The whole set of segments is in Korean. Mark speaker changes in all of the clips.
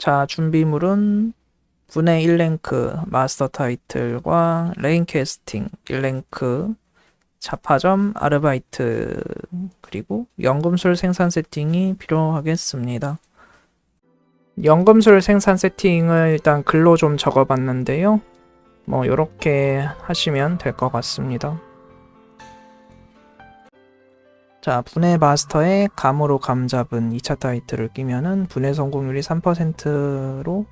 Speaker 1: 자, 준비물은 분해 1랭크 마스터 타이틀과 레인 캐스팅 1랭크 자파점 아르바이트 그리고 연금술 생산 세팅이 필요하겠습니다. 연금술 생산 세팅을 일단 글로 좀 적어봤는데요. 뭐 이렇게 하시면 될 것 같습니다. 자, 분해 마스터에 감으로 감 잡은 2차 타이틀을 끼면은 분해 성공률이 3%로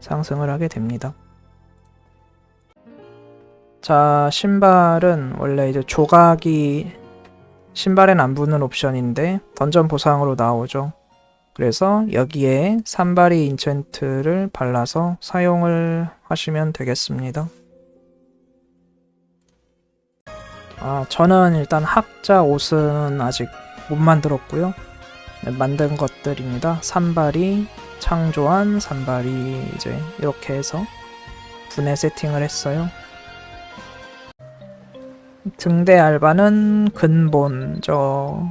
Speaker 1: 상승을 하게 됩니다. 자, 신발은 원래 이제 조각이 신발엔 안 붙는 옵션인데 던전 보상으로 나오죠. 그래서 여기에 산발이 인챈트를 발라서 사용을 하시면 되겠습니다. 아, 저는 일단 학자 옷은 아직 못 만들었고요. 네, 만든 것들입니다. 산발이 창조한 산발이 이제 이렇게 해서 분해 세팅을 했어요. 등대 알바는 근본 저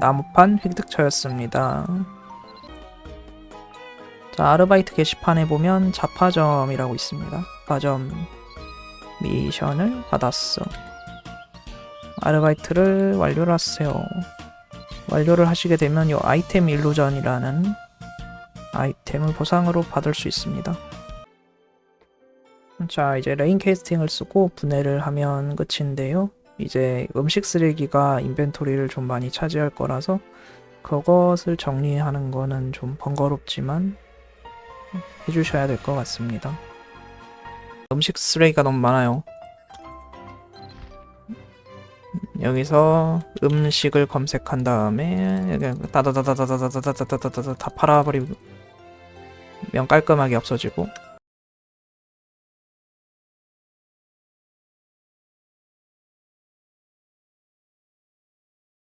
Speaker 1: 나무판 획득처였습니다. 자 아르바이트 게시판에 보면 자파점이라고 있습니다. 자파점 미션을 받았어. 아르바이트를 완료를 하세요. 완료를 하시게 되면 이 아이템 일루전이라는 아이템을 보상으로 받을 수 있습니다. 자, 이제 레인 캐스팅을 쓰고 분해를 하면 끝인데요. 이제 음식 쓰레기가 인벤토리를 좀 많이 차지할 거라서 그것을 정리하는 거는 좀 번거롭지만 해주셔야 될 것 같습니다. 음식 쓰레기가 너무 많아요. 여기서 음식을 검색한 다음에 다다다다다다다다다다다 다 팔아버리면 깔끔하게 없어지고